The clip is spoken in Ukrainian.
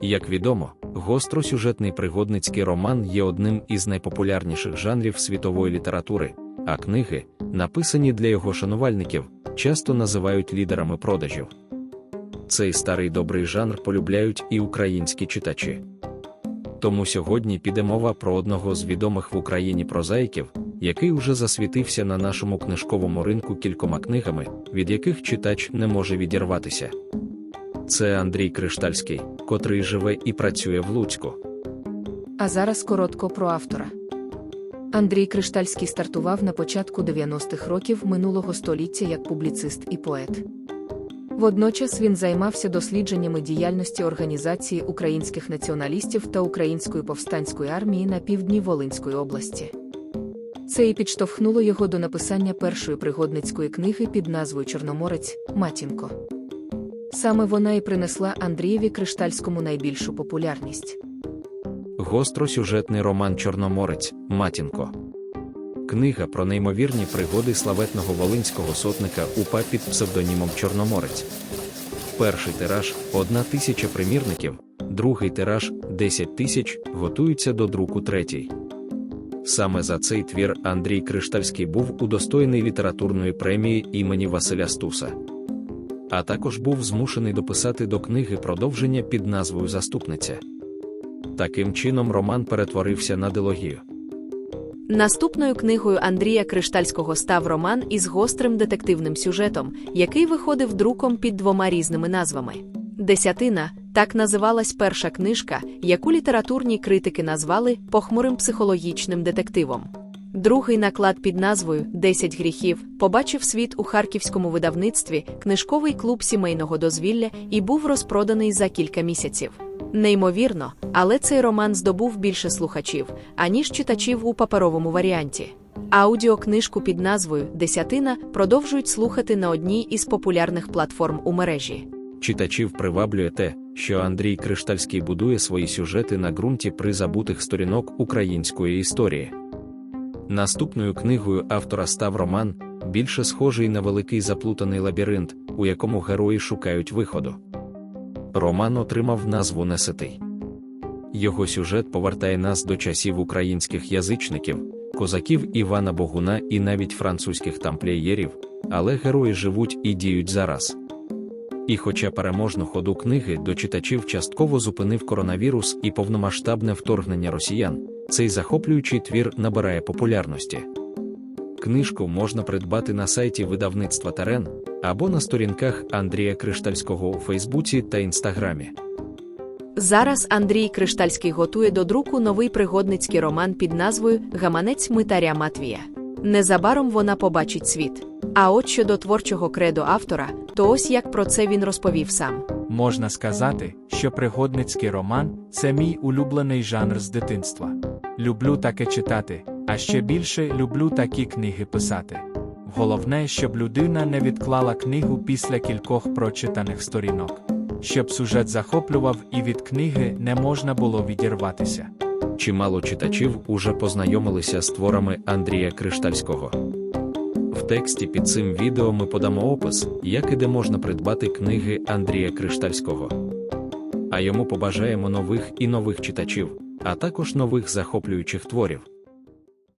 Як відомо, гостросюжетний пригодницький роман є одним із найпопулярніших жанрів світової літератури, а книги, написані для його шанувальників, часто називають лідерами продажів. Цей старий добрий жанр полюбляють і українські читачі. Тому сьогодні піде мова про одного з відомих в Україні прозаїків, який уже засвітився на нашому книжковому ринку кількома книгами, від яких читач не може відірватися. Це Андрій Криштальський, котрий живе і працює в Луцьку. А зараз коротко про автора. Андрій Криштальський стартував на початку 90-х років минулого століття як публіцист і поет. Водночас він займався дослідженнями діяльності Організації українських націоналістів та Української повстанської армії на півдні Волинської області. Це і підштовхнуло його до написання першої пригодницької книги під назвою Чорноморець Матінко. Саме вона і принесла Андрієві Криштальському найбільшу популярність. Гостросюжетний роман Чорноморець Матінко. Книга про неймовірні пригоди славетного волинського сотника УПА під псевдонімом Чорноморець. Перший тираж одна тисяча примірників, другий тираж 10 тисяч, готуються до друку третій. Саме за цей твір Андрій Криштальський був удостоєний літературної премії імені Василя Стуса. А також був змушений дописати до книги продовження під назвою Заступниця. Таким чином роман перетворився на дилогію. Наступною книгою Андрія Криштальського став роман із гострим детективним сюжетом, який виходив друком під двома різними назвами. Десятина так називалась перша книжка, яку літературні критики назвали похмурим психологічним детективом. Другий наклад під назвою Десять гріхів побачив світ у харківському видавництві книжковий клуб сімейного дозвілля і був розпроданий за кілька місяців. Неймовірно, але цей роман здобув більше слухачів, аніж читачів у паперовому варіанті. Аудіокнижку під назвою Десятина продовжують слухати на одній із популярних платформ у мережі. Читачів приваблює те, що Андрій Криштальський будує свої сюжети на ґрунті призабутих сторінок української історії. Наступною книгою автора став роман, більше схожий на великий заплутаний лабіринт, у якому герої шукають виходу. Роман отримав назву Неситий. Його сюжет повертає нас до часів українських язичників, козаків Івана Богуна і навіть французьких тамплієрів, але герої живуть і діють зараз. І хоча переможну ходу книги до читачів частково зупинив коронавірус і повномасштабне вторгнення росіян, цей захоплюючий твір набирає популярності. Книжку можна придбати на сайті видавництва Терен або на сторінках Андрія Криштальського у Фейсбуці та Інстаграмі. Зараз Андрій Криштальський готує до друку новий пригодницький роман під назвою Гаманець митаря Матвія. Незабаром вона побачить світ. А от щодо творчого кредо автора, то ось як про це він розповів сам. Можна сказати, що пригодницький роман це мій улюблений жанр з дитинства. Люблю таке читати, а ще більше люблю такі книги писати. Головне, щоб людина не відклала книгу після кількох прочитаних сторінок, щоб сюжет захоплював і від книги не можна було відірватися. Чимало читачів уже познайомилися з творами Андрія Криштальського. В тексті під цим відео ми подамо опис, як і де можна придбати книги Андрія Криштальського. А йому побажаємо нових і нових читачів, а також нових захоплюючих творів.